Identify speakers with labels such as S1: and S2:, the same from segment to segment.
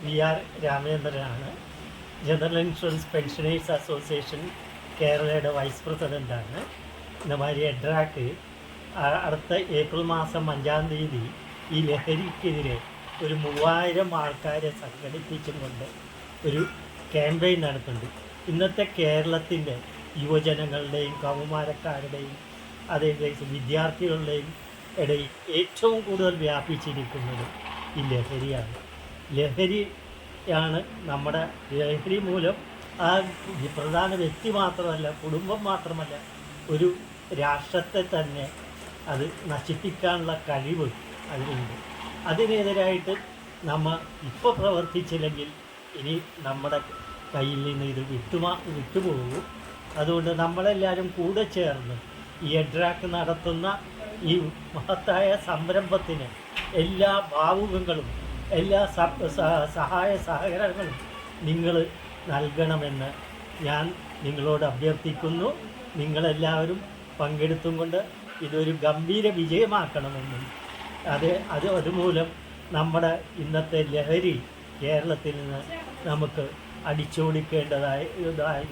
S1: V R രാമചന്ദ്രനാണ്. General insurance pensioners association കേരളയുടെ vice പ്രസിഡന്റാണ് ഇന്നമാതിരി എഡ്രാക്ക്. ആ- അടുത്ത ഏപ്രിൽ മാസം അഞ്ചാം തീയതി ഈ ലഹരിക്കെതിരെ ഒരു മൂവായിരം ആൾക്കാരെ സംഘടിപ്പിച്ചുകൊണ്ട് ഒരു ക്യാമ്പയിൻ നടത്തുന്നുണ്ട്. ഇന്നത്തെ കേരളത്തിന്റെ യുവജനങ്ങളുടെയും കൗമാരക്കാരുടെയും അതേപോലെ വിദ്യാർത്ഥികളുടെയും ഇടയിൽ ഏറ്റവും കൂടുതൽ വ്യാപിച്ചിരിക്കുന്നത് ഈ ലഹരിയാണ്. ലഹരിയാണ് നമ്മുടെ ലഹരി മൂലം ആ പ്രധാന വ്യക്തി മാത്രമല്ല കുടുംബം മാത്രമല്ല ഒരു രാഷ്ട്രത്തെ തന്നെ അത് നശിപ്പിക്കാനുള്ള കഴിവ് അതിനുണ്ട് അതിനെതിരായിട്ട് നമ്മൾ ഇപ്പോൾ പ്രവർത്തിച്ചില്ലെങ്കിൽ ഇനി നമ്മുടെ കയ്യിൽ നിന്ന് ഇത് വിട്ടുമാ വിട്ടുപോകും. അതുകൊണ്ട് നമ്മളെല്ലാവരും കൂടെ ചേർന്ന് ഈ എഡ്രാക്ക് നടത്തുന്ന ഈ മഹത്തായ സംരംഭത്തിന് എല്ലാ ഭാവുകങ്ങളും എല്ലാ സഹായ സഹകരണങ്ങളും നിങ്ങൾ നൽകണമെന്ന് ഞാൻ നിങ്ങളോട് അഭ്യർത്ഥിക്കുന്നു. നിങ്ങളെല്ലാവരും പങ്കെടുത്തും കൊണ്ട് ഇതൊരു ഗംഭീര വിജയമാക്കണമെന്നും. അത് അത് അതുമൂലം നമ്മുടെ ഇന്നത്തെ ലഹരി കേരളത്തിൽ നിന്ന് നമുക്ക് അടിച്ചോടിക്കേണ്ടതായി ഇതായി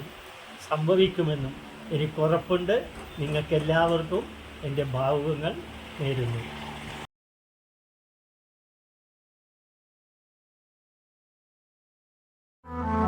S1: സംഭവിക്കുമെന്നും എനിക്ക് ഉറപ്പുണ്ട്. നിങ്ങൾക്കെല്ലാവർക്കും എന്റെ ഭാവുകങ്ങൾ നേരുന്നു.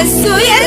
S2: Yesu Yesu